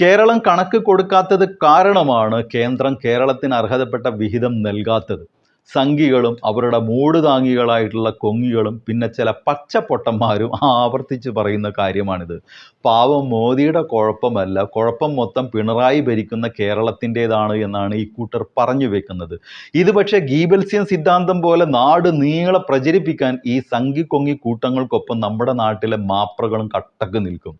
കേരളം കണക്ക് കൊടുക്കാത്തത് കാരണമാണ് കേന്ദ്രം കേരളത്തിന് അർഹതപ്പെട്ട വിഹിതം നൽകാത്തത്. സംഘികളും അവരുടെ മൂട് താങ്ങികളായിട്ടുള്ള കൊങ്ങികളും പിന്നെ ചില പച്ചപ്പൊട്ടന്മാരും ആവർത്തിച്ച് പറയുന്ന കാര്യമാണിത്. പാവം മോദിയുടെ കുഴപ്പമല്ല. കുഴപ്പം മൊത്തം പിണറായി ഭരിക്കുന്ന കേരളത്തിന്റെതാണ് എന്നാണ് ഈ കൂട്ടർ പറഞ്ഞു വെക്കുന്നത്. ഇത് പക്ഷേ ഗീബൽസ്യൻ സിദ്ധാന്തം പോലെ നാട് നീളെ പ്രചരിപ്പിക്കാൻ ഈ സംഘി കൊങ്ങി കൂട്ടങ്ങൾക്കൊപ്പം നമ്മുടെ നാട്ടിലെ മാപ്രകളും കട്ടക്ക് നിൽക്കും.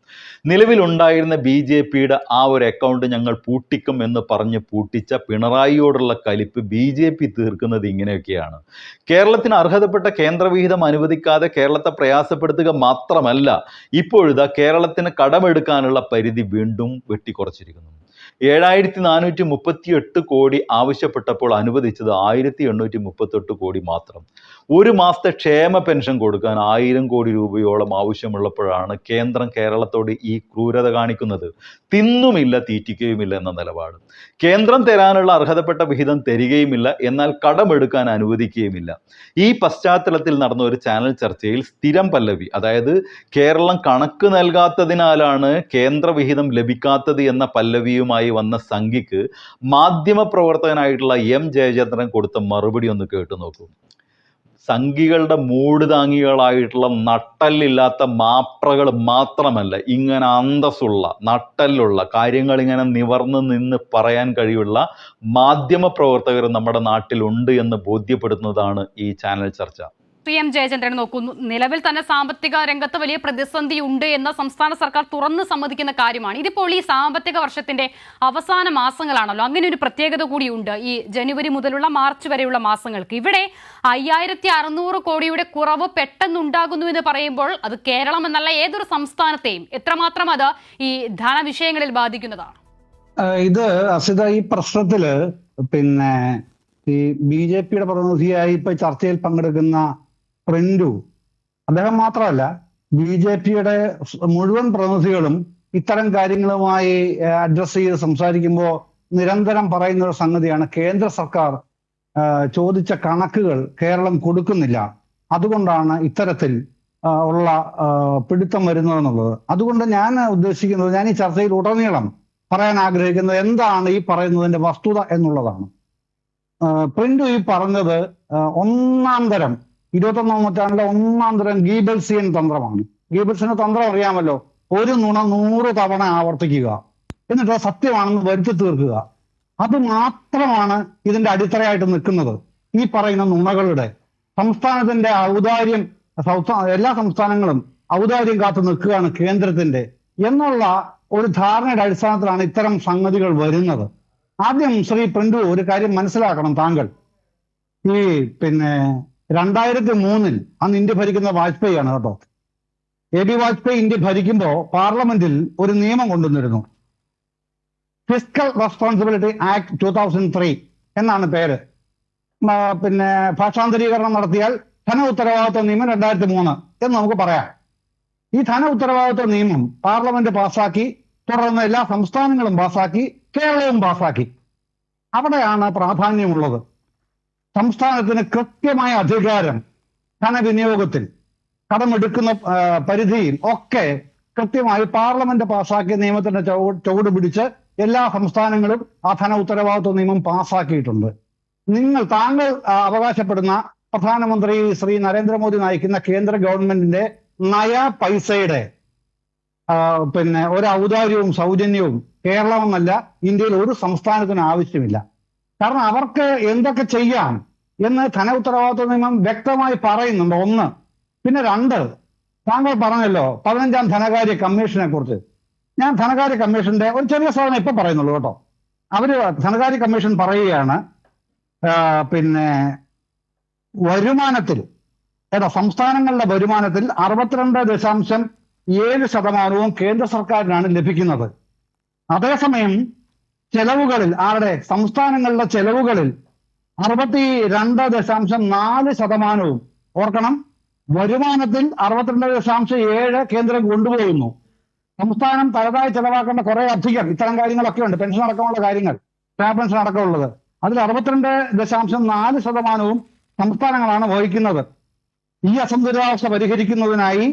നിലവിലുണ്ടായിരുന്ന ബി ജെ പിയുടെ ആ ഒരു അക്കൗണ്ട് ഞങ്ങൾ പൂട്ടിക്കും എന്ന് പറഞ്ഞ് പൂട്ടിച്ച പിണറായിയോടുള്ള കലിപ്പ് ബി ജെ പി തീർക്കുന്നത് ഇങ്ങനെയൊക്കെയാണ്. കേരളത്തിന് അർഹതപ്പെട്ട കേന്ദ്രവിഹിതം അനുവദിക്കാതെ കേരളത്തെ പ്രയാസപ്പെടുത്തുക മാത്രമല്ല ഇപ്പോഴിതാ കേരളത്തിന് കടമെടുക്കാനുള്ള പരിധി വീണ്ടും വെട്ടിക്കുറച്ചിരിക്കുന്നു. ഏഴായിരത്തി നാനൂറ്റി മുപ്പത്തി എട്ട് കോടി ആവശ്യപ്പെട്ടപ്പോൾ അനുവദിച്ചത് ആയിരത്തി എണ്ണൂറ്റി മുപ്പത്തെട്ട് കോടി മാത്രം. ഒരു മാസത്തെ ക്ഷേമ പെൻഷൻ കൊടുക്കാൻ ആയിരം കോടി രൂപയോളം ആവശ്യമുള്ളപ്പോഴാണ് കേന്ദ്രം കേരളത്തോട് ഈ ക്രൂരത കാണിക്കുന്നത്. തിന്നുമില്ല തീറ്റിക്കുകയുമില്ല എന്ന നിലപാട്. കേന്ദ്രം തരാനുള്ള അർഹതപ്പെട്ട വിഹിതം തരികയുമില്ല എന്നാൽ കടമെടുക്കാൻ അനുവദിക്കുകയുമില്ല. ഈ പശ്ചാത്തലത്തിൽ നടന്ന ഒരു ചാനൽ ചർച്ചയിൽ സ്ഥിരം പല്ലവി അതായത് കേരളം കണക്ക് നൽകാത്തതിനാലാണ് കേന്ദ്ര വിഹിതം ലഭിക്കാത്തത് എന്ന പല്ലവിയുമായി വന്ന സംഘിക്ക് മാധ്യമപ്രവർത്തകനായിട്ടുള്ള എം ജയചന്ദ്രൻ കൊടുത്ത മറുപടി ഒന്ന് കേട്ടു നോക്കൂ. സംഘികളുടെ മൂട് താങ്ങികളായിട്ടുള്ള നട്ടല്ലില്ലാത്ത മാപ്രകൾ മാത്രമല്ല ഇങ്ങനെ അന്തസ്സുള്ള നട്ടല്ലുള്ള കാര്യങ്ങൾ ഇങ്ങനെ നിവർന്ന് നിന്ന് പറയാൻ കഴിവുള്ള മാധ്യമ പ്രവർത്തകർ നമ്മുടെ നാട്ടിലുണ്ട് എന്ന് ബോധ്യപ്പെടുത്തുന്നതാണ് ഈ ചാനൽ ചർച്ച. പി എം ജയചന്ദ്രൻ നോക്കുന്നു. നിലവിൽ തന്നെ സാമ്പത്തിക രംഗത്ത് വലിയ പ്രതിസന്ധി ഉണ്ട് എന്ന സംസ്ഥാന സർക്കാർ തുറന്ന് സമ്മതിക്കുന്ന കാര്യമാണ്. ഇതിപ്പോൾ ഈ സാമ്പത്തിക വർഷത്തിന്റെ അവസാന മാസങ്ങളാണല്ലോ. അങ്ങനെ ഒരു പ്രത്യേകത കൂടിയുണ്ട് ഈ ജനുവരി മുതലുള്ള മാർച്ച് വരെയുള്ള മാസങ്ങൾക്ക്. ഇവിടെ അയ്യായിരത്തി അറുന്നൂറ് കോടിയുടെ കുറവ് പെട്ടെന്നുണ്ടാകുന്നു എന്ന് പറയുമ്പോൾ അത് കേരളം എന്നല്ല ഏതൊരു സംസ്ഥാനത്തെയും എത്രമാത്രം അത് ഈ ധനവിഷയങ്ങളിൽ ബാധിക്കുന്നതാണ്? ഇത് അസിത ഈ പ്രശ്നത്തിൽ പിന്നെ ഈ ബി ജെ പിയുടെ പ്രതിനിധിയായി ഇപ്പൊ ചർച്ചയിൽ പങ്കെടുക്കുന്ന പ്രിന്റു. അദ്ദേഹം മാത്രമല്ല ബി ജെ പിയുടെ മുഴുവൻ പ്രതിനിധികളും ഇത്തരം കാര്യങ്ങളുമായി അഡ്രസ് ചെയ്ത് സംസാരിക്കുമ്പോൾ നിരന്തരം പറയുന്ന ഒരു സംഗതിയാണ് കേന്ദ്ര സർക്കാർ ചോദിച്ച കണക്കുകൾ കേരളം കൊടുക്കുന്നില്ല. അതുകൊണ്ടാണ് ഇത്തരത്തിൽ ഉള്ള പിടുത്തം വരുന്നതെന്നുള്ളത്. അതുകൊണ്ട് ഞാൻ ഉദ്ദേശിക്കുന്നത് ഞാൻ ഈ ചർച്ചയിൽ ഉടനീളം പറയാൻ ആഗ്രഹിക്കുന്നത് എന്താണ് ഈ പറയുന്നതിന്റെ വസ്തുത എന്നുള്ളതാണ്. പ്രിന്റു ഈ പറഞ്ഞത് ഒന്നാം തരം ഇരുപത്തൊന്നാം നൂറ്റാണ്ടിലെ ഒന്നാം തരം ഗീബൽസിയൻ തന്ത്രമാണ്. ഗീബൽസിന്റെ തന്ത്രം അറിയാമല്ലോ. ഒരു നുണ നൂറ് തവണ ആവർത്തിക്കുക. എന്നിട്ട് സത്യമാണെന്ന് വരുത്തി തീർക്കുക. അത് മാത്രമാണ് ഇതിന്റെ അടിത്തറയായിട്ട് നിൽക്കുന്നത്. ഈ പറയുന്ന നുണകളുടെ സംസ്ഥാനത്തിന്റെ ഔദാര്യം എല്ലാ സംസ്ഥാനങ്ങളും ഔദാര്യം കാത്തു നിൽക്കുകയാണ് കേന്ദ്രത്തിന്റെ എന്നുള്ള ഒരു ധാരണയുടെ അടിസ്ഥാനത്തിലാണ് ഇത്തരം സംഗതികൾ വരുന്നത്. ആദ്യം ശ്രീ പ്രിന്റു ഒരു കാര്യം മനസ്സിലാക്കണം താങ്കൾ. ഈ പിന്നെ രണ്ടായിരത്തി മൂന്നിൽ അന്ന് ഇന്ത്യ ഭരിക്കുന്ന വാജ്പേയി ആണ് കേട്ടോ. എ ബി വാജ്പേയി ഇന്ത്യ ഭരിക്കുമ്പോൾ പാർലമെന്റിൽ ഒരു നിയമം കൊണ്ടുവന്നിരുന്നു. Fiscal responsibility act two thousand three എന്നാണ് പേര്. പിന്നെ ഭാഷാന്തരീകരണം നടത്തിയാൽ ധന ഉത്തരവാദിത്വ നിയമം രണ്ടായിരത്തി മൂന്ന് എന്ന് നമുക്ക് പറയാം. ഈ ധന ഉത്തരവാദിത്വ നിയമം പാർലമെന്റ് പാസാക്കി തുടർന്ന് എല്ലാ സംസ്ഥാനങ്ങളും പാസാക്കി കേരളവും പാസാക്കി അവിടെയാണ് പ്രാധാന്യമുള്ളത്. സംസ്ഥാനത്തിന് കൃത്യമായ അധികാരം ധനവിനിയോഗത്തിൽ കടമെടുക്കുന്ന പരിധിയിൽ ഒക്കെ കൃത്യമായി പാർലമെന്റ് പാസാക്കിയ നിയമത്തിന്റെ ചുവ- ചുവട് പിടിച്ച് എല്ലാ സംസ്ഥാനങ്ങളും ആ ധന ഉത്തരവാദിത്വ നിയമം പാസാക്കിയിട്ടുണ്ട് നിങ്ങൾ താങ്കൾ അവകാശപ്പെടുന്ന പ്രധാനമന്ത്രി ശ്രീ നരേന്ദ്രമോദി നയിക്കുന്ന കേന്ദ്ര ഗവൺമെന്റിന്റെ നയ പൈസയുടെ പിന്നെ ഒരു ഔദാര്യവും സൗജന്യവും കേരളമെന്നല്ല ഇന്ത്യയിൽ ഒരു സംസ്ഥാനത്തിന് ആവശ്യമില്ല. കാരണം അവർക്ക് എന്തൊക്കെ ചെയ്യാം എന്ന് ധന ഉത്തരവാദിത്വ നിയമം വ്യക്തമായി പറയുന്നുണ്ട്. ഒന്ന്. പിന്നെ രണ്ട് താങ്കൾ പറഞ്ഞല്ലോ പതിനഞ്ചാം ധനകാര്യ കമ്മീഷനെ കുറിച്ച്. ഞാൻ ധനകാര്യ കമ്മീഷന്റെ ഒരു ചെറിയ സാധനം ഇപ്പൊ പറയുന്നുള്ളൂ കേട്ടോ. അവർ ധനകാര്യ കമ്മീഷൻ പറയുകയാണ് പിന്നെ വരുമാനത്തിൽ ഏതാ സംസ്ഥാനങ്ങളുടെ വരുമാനത്തിൽ അറുപത്തിരണ്ട് ദശാംശം ഏഴ് ശതമാനവും കേന്ദ്ര സർക്കാരിനാണ് ലഭിക്കുന്നത്. അതേസമയം ചെലവുകളിൽ ആരുടെ? സംസ്ഥാനങ്ങളുടെ ചെലവുകളിൽ അറുപത്തി രണ്ട് ദശാംശം നാല് ശതമാനവും. ഓർക്കണം വരുമാനത്തിൽ അറുപത്തിരണ്ട് ദശാംശം ഏഴ് കേന്ദ്രം കൊണ്ടുപോകുന്നു. സംസ്ഥാനം തലതായി ചെലവാക്കേണ്ട കുറെ അധികം ഇത്തരം കാര്യങ്ങളൊക്കെ ഉണ്ട്. പെൻഷൻ അടക്കമുള്ള കാര്യങ്ങൾ സ്റ്റാഫ് പെൻഷൻ അടക്കമുള്ളത്. അതിൽ അറുപത്തിരണ്ട് ദശാംശം നാല് ശതമാനവും സംസ്ഥാനങ്ങളാണ് വഹിക്കുന്നത്. ഈ അസന്തുലിതാവസ്ഥ പരിഹരിക്കുന്നതിനായി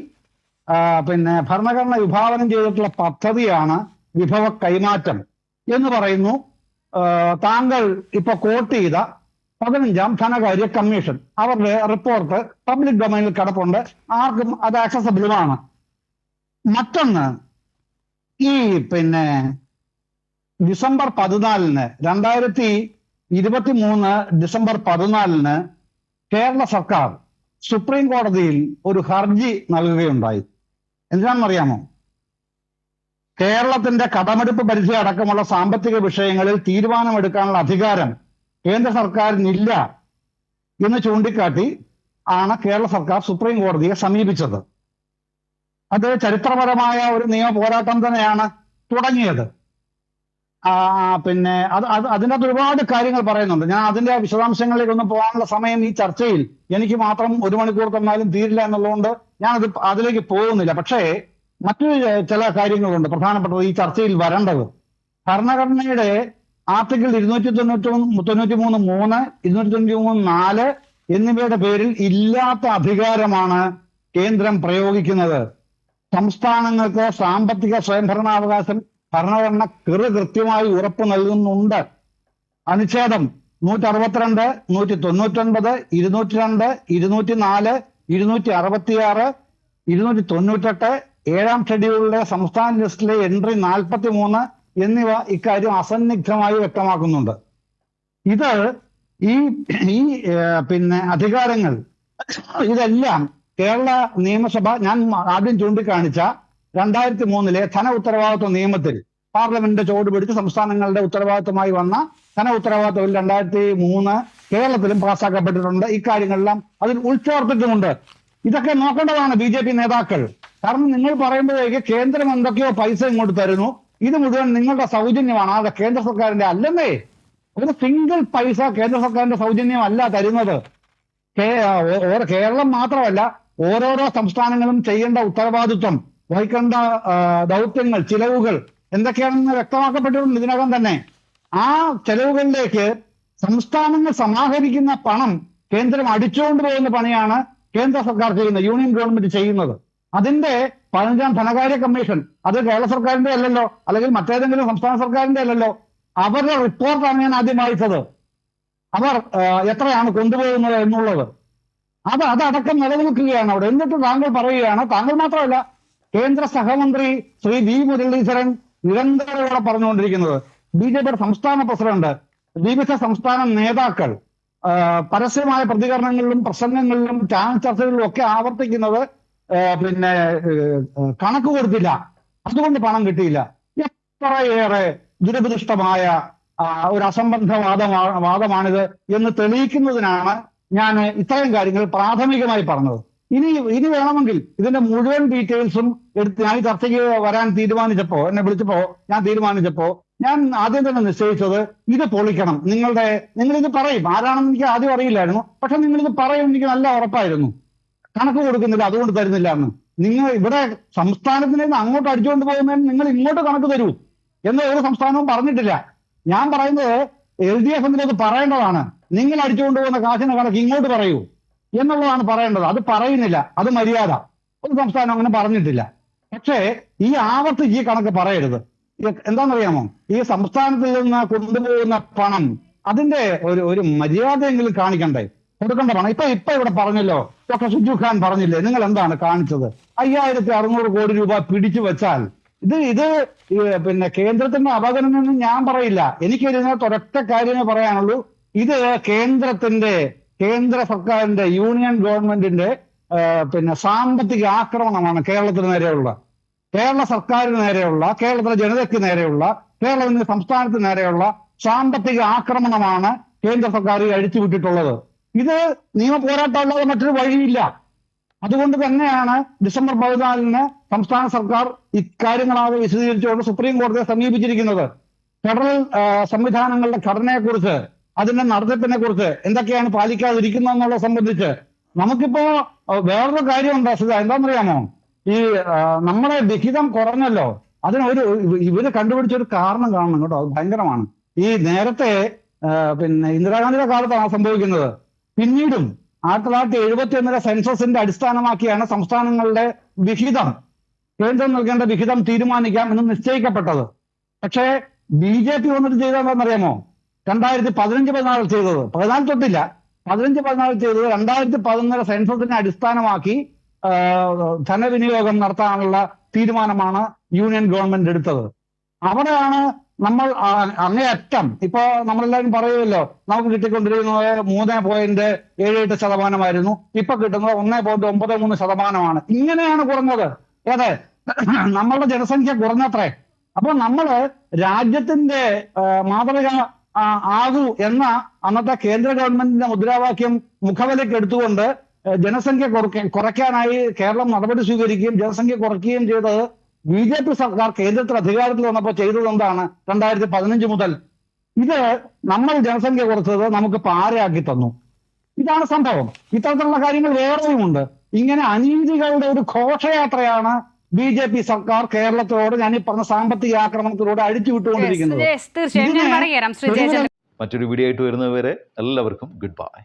പിന്നെ ഭരണഘടന വിഭാവനം ചെയ്തിട്ടുള്ള പദ്ധതിയാണ് വിഭവ കൈമാറ്റം. എന്ന് പറയുന്നു താങ്കൾ ഇപ്പൊ കോട്ട് ചെയ്ത പതിനഞ്ചാം ധനകാര്യ കമ്മീഷൻ അവരുടെ റിപ്പോർട്ട് പബ്ലിക് ഡൊമൈനിൽ കിടപ്പുണ്ട്. ആർക്കും അത് ആക്സസബിളുമാണ് മറ്റൊന്ന് ഈ പിന്നെ ഡിസംബർ പതിനാലിന് രണ്ടായിരത്തി ഇരുപത്തി മൂന്ന് ഡിസംബർ പതിനാലിന് കേരള സർക്കാർ സുപ്രീം കോടതിയിൽ ഒരു ഹർജി നൽകുകയുണ്ടായി. എന്തിനാണെന്നറിയാമോ കേരളത്തിന്റെ കടമെടുപ്പ് പരിധി അടക്കമുള്ള സാമ്പത്തിക വിഷയങ്ങളിൽ തീരുമാനമെടുക്കാനുള്ള അധികാരം കേന്ദ്ര സർക്കാരിനില്ല എന്ന് ചൂണ്ടിക്കാട്ടി ആണ് കേരള സർക്കാർ സുപ്രീം കോടതിയെ സമീപിച്ചത്. അത് ചരിത്രപരമായ ഒരു നിയമ പോരാട്ടം തന്നെയാണ് തുടങ്ങിയത്. പിന്നെ അത് അത് അതിനകത്ത് ഒരുപാട് കാര്യങ്ങൾ പറയുന്നുണ്ട്. ഞാൻ അതിന്റെ വിശദാംശങ്ങളിലേക്കൊന്നും പോകാനുള്ള സമയം ഈ ചർച്ചയിൽ എനിക്ക് മാത്രം ഒരു മണിക്കൂർ തന്നാലും തീരില്ല എന്നുള്ളതുകൊണ്ട് ഞാൻ അത് അതിലേക്ക് പോകുന്നില്ല. പക്ഷേ മറ്റൊരു ചില കാര്യങ്ങളുണ്ട്. പ്രധാനപ്പെട്ടത് ഈ ചർച്ചയിൽ വരേണ്ടത്. ഭരണഘടനയുടെ ആർട്ടിക്കിൾ ഇരുന്നൂറ്റി തൊണ്ണൂറ്റി തൊണ്ണൂറ്റി മൂന്ന് മൂന്ന് ഇരുന്നൂറ്റി തൊണ്ണൂറ്റി മൂന്ന് നാല് എന്നിവയുടെ പേരിൽ ഇല്ലാത്ത അധികാരമാണ് കേന്ദ്രം പ്രയോഗിക്കുന്നത്. സംസ്ഥാനങ്ങൾക്ക് സാമ്പത്തിക സ്വയംഭരണാവകാശം ഭരണഘടന കൃ കൃത്യമായി ഉറപ്പ് നൽകുന്നുണ്ട്. അനുച്ഛേദം നൂറ്റി അറുപത്തിരണ്ട് നൂറ്റി തൊണ്ണൂറ്റൊൻപത് ഇരുന്നൂറ്റി രണ്ട് ഇരുന്നൂറ്റി നാല് ഇരുന്നൂറ്റി അറുപത്തിയാറ് ഇരുന്നൂറ്റി തൊണ്ണൂറ്റെട്ട് ഏഴാം ഷെഡ്യൂളിലെ സംസ്ഥാന ലിസ്റ്റിലെ എൻട്രി നാൽപ്പത്തി മൂന്ന് എന്നിവ ഇക്കാര്യം അസന്നിഗ്ധമായി വ്യക്തമാക്കുന്നുണ്ട്. ഇത് ഈ ഈ പിന്നെ അധികാരങ്ങൾ ഇതെല്ലാം കേരള നിയമസഭ ഞാൻ ആദ്യം ചൂണ്ടിക്കാണിച്ച രണ്ടായിരത്തി മൂന്നിലെ ധന ഉത്തരവാദിത്വ നിയമത്തിൽ പാർലമെന്റിന്റെ ചുവട് പിടിച്ച് സംസ്ഥാനങ്ങളുടെ ഉത്തരവാദിത്വമായി വന്ന ധന ഉത്തരവാദിത്വ ബിൽ രണ്ടായിരത്തി മൂന്ന് കേരളത്തിലും പാസ്സാക്കപ്പെട്ടിട്ടുണ്ട് ഇക്കാര്യങ്ങളെല്ലാം അതിൽ ഉൾച്ചേർത്തിട്ടുമുണ്ട്. ഇതൊക്കെ നോക്കേണ്ടതാണ് ബി നേതാക്കൾ. കാരണം നിങ്ങൾ പറയുമ്പോഴേക്ക് കേന്ദ്രം എന്തൊക്കെയോ പൈസ ഇങ്ങോട്ട് തരുന്നു. ഇത് മുഴുവൻ നിങ്ങളുടെ സൗജന്യമാണ്. അത് കേന്ദ്ര സർക്കാരിന്റെ അല്ലെന്നേ. ഒരു സിംഗിൾ പൈസ കേന്ദ്ര സർക്കാരിന്റെ സൗജന്യം അല്ല തരുന്നത് കേരളം മാത്രമല്ല ഓരോരോ സംസ്ഥാനങ്ങളും ചെയ്യേണ്ട ഉത്തരവാദിത്വം വഹിക്കേണ്ട ദൗത്യങ്ങൾ ചിലവുകൾ എന്തൊക്കെയാണെന്ന് വ്യക്തമാക്കപ്പെട്ടിട്ടുണ്ട് ഇതിനകം തന്നെ. ആ ചെലവുകളിലേക്ക് സംസ്ഥാനങ്ങൾ സമാഹരിക്കുന്ന പണം കേന്ദ്രം അടിച്ചുകൊണ്ട് പോകുന്ന പണിയാണ് കേന്ദ്ര സർക്കാർ ചെയ്യുന്നത് യൂണിയൻ ഗവൺമെന്റ് ചെയ്യുന്നത്. അതിന്റെ പതിനഞ്ചാം ധനകാര്യ കമ്മീഷൻ അത് കേരള സർക്കാരിന്റെ അല്ലല്ലോ അല്ലെങ്കിൽ മറ്റേതെങ്കിലും സംസ്ഥാന സർക്കാരിന്റെ അല്ലല്ലോ അവരുടെ റിപ്പോർട്ടാണ് ഞാൻ ആദ്യം വായിച്ചത്. അവർ എത്രയാണ് കൊണ്ടുപോകുന്നത് എന്നുള്ളത്. അത് അതടക്കം നിലനിൽക്കുകയാണ് അവിടെ. എന്നിട്ട് താങ്കൾ പറയുകയാണ് താങ്കൾ മാത്രമല്ല കേന്ദ്ര സഹമന്ത്രി ശ്രീ വി മുരളീധരൻ നിരന്തരം ഇവിടെ പറഞ്ഞുകൊണ്ടിരിക്കുന്നത്. ബി ജെ പിയുടെ സംസ്ഥാന പ്രസിഡന്റ് വിവിധ സംസ്ഥാന നേതാക്കൾ പരസ്യമായ പ്രതികരണങ്ങളിലും പ്രസംഗങ്ങളിലും ചാനൽ ചർച്ചകളിലും ഒക്കെ ആവർത്തിക്കുന്നത് പിന്നെ കണക്ക് കൊടുത്തില്ല. അതുകൊണ്ട് പണം കിട്ടിയില്ല. എത്രയേറെ ദുരഭിദുഷ്ടമായ ഒരു അസംബന്ധ വാദമാ- വാദമാണിത് എന്ന് തെളിയിക്കുന്നതിനാണ് ഞാൻ ഇത്രയും കാര്യങ്ങൾ പ്രാഥമികമായി പറഞ്ഞത്. ഇനി ഇനി വേണമെങ്കിൽ ഇതിന്റെ മുഴുവൻ ഡീറ്റെയിൽസും എടുത്ത് ഞാൻ ഈ ചർച്ചയ്ക്ക് വരാൻ തീരുമാനിച്ചപ്പോ എന്നെ വിളിച്ചപ്പോ ഞാൻ തീരുമാനിച്ചപ്പോ ഞാൻ ആദ്യം തന്നെ നിശ്ചയിച്ചത് ഇത് പൊളിക്കണം. നിങ്ങളുടെ നിങ്ങൾ ഇത് പറയും. ആരാണെന്ന് എനിക്ക് ആദ്യം അറിയില്ലായിരുന്നു. പക്ഷെ നിങ്ങളിത് പറയും എനിക്ക് നല്ല ഉറപ്പായിരുന്നു. കണക്ക് കൊടുക്കുന്നില്ല അതുകൊണ്ട് തരുന്നില്ല എന്ന്. നിങ്ങൾ ഇവിടെ സംസ്ഥാനത്തിന് നിന്ന് അങ്ങോട്ട് അടിച്ചുകൊണ്ട് പോകുന്നതിന് നിങ്ങൾ ഇങ്ങോട്ട് കണക്ക് തരൂ എന്ന് ഒരു സംസ്ഥാനവും പറഞ്ഞിട്ടില്ല. ഞാൻ പറയുന്നത് എൽ ഡി എഫ് എന്നത് പറയേണ്ടതാണ്. നിങ്ങൾ അടിച്ചുകൊണ്ട് പോകുന്ന കാശിന് കണക്ക് ഇങ്ങോട്ട് പറയൂ എന്നുള്ളതാണ് പറയേണ്ടത്. അത് പറയുന്നില്ല. അത് മര്യാദ. ഒരു സംസ്ഥാനം അങ്ങനെ പറഞ്ഞിട്ടില്ല. പക്ഷേ ഈ ആവർത്തിച്ച് ഈ കണക്ക് പറയരുത്. എന്താണെന്നറിയാമോ? ഈ സംസ്ഥാനത്തിൽ നിന്ന് കൊണ്ടുപോകുന്ന പണം അതിന്റെ ഒരു ഒരു മര്യാദയെങ്കിലും കാണിക്കണ്ടേ? കൊടുക്കേണ്ട പണം. ഇപ്പൊ ഇപ്പൊ ഇവിടെ പറഞ്ഞല്ലോ. ഡോക്ടർ സുജു ഖാൻ പറഞ്ഞില്ലേ? നിങ്ങൾ എന്താണ് കാണിച്ചത്? അയ്യായിരത്തി അറുന്നൂറ് കോടി രൂപ പിടിച്ചു വെച്ചാൽ ഇത് ഇത് പിന്നെ കേന്ദ്രത്തിന്റെ അവഗണന ഞാൻ പറയില്ല. എനിക്ക് ഇതിനകത്ത് ഒരൊറ്റ കാര്യമേ പറയാനുള്ളൂ. ഇത് കേന്ദ്രത്തിന്റെ കേന്ദ്ര സർക്കാരിന്റെ യൂണിയൻ ഗവൺമെന്റിന്റെ പിന്നെ സാമ്പത്തിക ആക്രമണമാണ് കേരളത്തിന് നേരെയുള്ള. കേരള സർക്കാരിന് നേരെയുള്ള കേരളത്തിലെ ജനതയ്ക്ക് നേരെയുള്ള കേരളത്തിന്റെ സംസ്ഥാനത്തിന് നേരെയുള്ള സാമ്പത്തിക ആക്രമണമാണ് കേന്ദ്ര സർക്കാർ അഴിച്ചുവിട്ടിട്ടുള്ളത്. ഇത് നിയമ പോരാട്ടമല്ലാതെ മറ്റൊരു വഴിയില്ല. അതുകൊണ്ട് തന്നെയാണ് ഡിസംബർ പതിനാലിന് സംസ്ഥാന സർക്കാർ ഇക്കാര്യങ്ങളാകെ വിശദീകരിച്ചുകൊണ്ട് സുപ്രീം കോടതിയെ സമീപിച്ചിരിക്കുന്നത്. ഫെഡറൽ സംവിധാനങ്ങളുടെ ഘടനയെക്കുറിച്ച് അതിന്റെ നടത്തിപ്പിനെ കുറിച്ച് എന്തൊക്കെയാണ് പാലിക്കാതിരിക്കുന്നത് എന്നുള്ളത് സംബന്ധിച്ച് നമുക്കിപ്പോ വേറൊരു കാര്യം കാര്യമുണ്ട് അസുഖ എന്താണെന്നറിയാമോ? ഈ നമ്മുടെ വിഹിതം കുറഞ്ഞല്ലോ. അതിനൊരു ഇവർ കണ്ടുപിടിച്ച ഒരു കാരണം കാണണം കേട്ടോ. അത് ഭയങ്കരമാണ്. ഈ നേരത്തെ പിന്നെ ഇന്ദിരാഗാന്ധിയുടെ കാലത്താണ് സംഭവിക്കുന്നത്. പിന്നീടും ആയിരത്തി തൊള്ളായിരത്തി എഴുപത്തി ഒന്നിലെ സെൻസസിന്റെ അടിസ്ഥാനമാക്കിയാണ് സംസ്ഥാനങ്ങളുടെ വിഹിതം. കേന്ദ്രം നൽകേണ്ട വിഹിതം തീരുമാനിക്കാം എന്ന് നിശ്ചയിക്കപ്പെട്ടത്. പക്ഷേ ബി ജെ പി വന്നിട്ട് ചെയ്തതെന്നറിയാമോ രണ്ടായിരത്തി പതിനഞ്ച് പതിനാറിൽ ചെയ്തത്. പതിനാല് തൊട്ടില്ല. പതിനഞ്ച് പതിനാറിൽ ചെയ്തത് രണ്ടായിരത്തി പതിനൊന്നിലെ സെൻസസിനെ അടിസ്ഥാനമാക്കി ധനവിനിയോഗം നടത്താനുള്ള തീരുമാനമാണ് യൂണിയൻ ഗവൺമെന്റ് എടുത്തത്. അവിടെയാണ് നമ്മൾ അങ്ങേയറ്റം ഇപ്പൊ നമ്മളെല്ലാവരും പറയുമല്ലോ നമുക്ക് കിട്ടിക്കൊണ്ടിരിക്കുന്നത് മൂന്ന് പോയിന്റ് ഏഴ് എട്ട് ശതമാനമായിരുന്നു. ഇപ്പൊ കിട്ടുന്നത് ഒന്ന് പോയിന്റ് ഒമ്പത് മൂന്ന് ശതമാനമാണ്. ഇങ്ങനെയാണ് കുറഞ്ഞത്. ഏതെ നമ്മളുടെ ജനസംഖ്യ കുറഞ്ഞത്രേ. അപ്പൊ നമ്മൾ രാജ്യത്തിന്റെ മാതൃക ആകൂ എന്ന അന്നത്തെ കേന്ദ്ര ഗവൺമെന്റിന്റെ മുദ്രാവാക്യം മുഖവിലേക്ക് എടുത്തുകൊണ്ട് ജനസംഖ്യ കുറയ്ക്കാനായി കേരളം നടപടി സ്വീകരിക്കുകയും ജനസംഖ്യ കുറയ്ക്കുകയും ചെയ്തത് ബി ജെ പി സർക്കാർ കേന്ദ്രത്തിൽ അധികാരത്തിൽ വന്നപ്പോൾ ചെയ്തത് എന്താണ്? രണ്ടായിരത്തി പതിനഞ്ച് മുതൽ. ഇത് നമ്മൾ ജനസംഖ്യ കുറച്ചത് നമുക്ക് പാരയാക്കി തന്നു. ഇതാണ് സംഭവം. ഇത്തരത്തിലുള്ള കാര്യങ്ങൾ വേറെയുമുണ്ട്. ഇങ്ങനെ അനീതികളുടെ ഒരു ഘോഷയാത്രയാണ് ബി ജെ പി സർക്കാർ കേരളത്തിലോട് ഞാൻ ഈ പറഞ്ഞ സാമ്പത്തിക ആക്രമണത്തിലൂടെ ശ്രീ ജയചന്ദ്രൻ. മറ്റൊരു വീഡിയോ ആയിട്ട് വരുന്നവരെ എല്ലാവർക്കും ഗുഡ് ബൈ.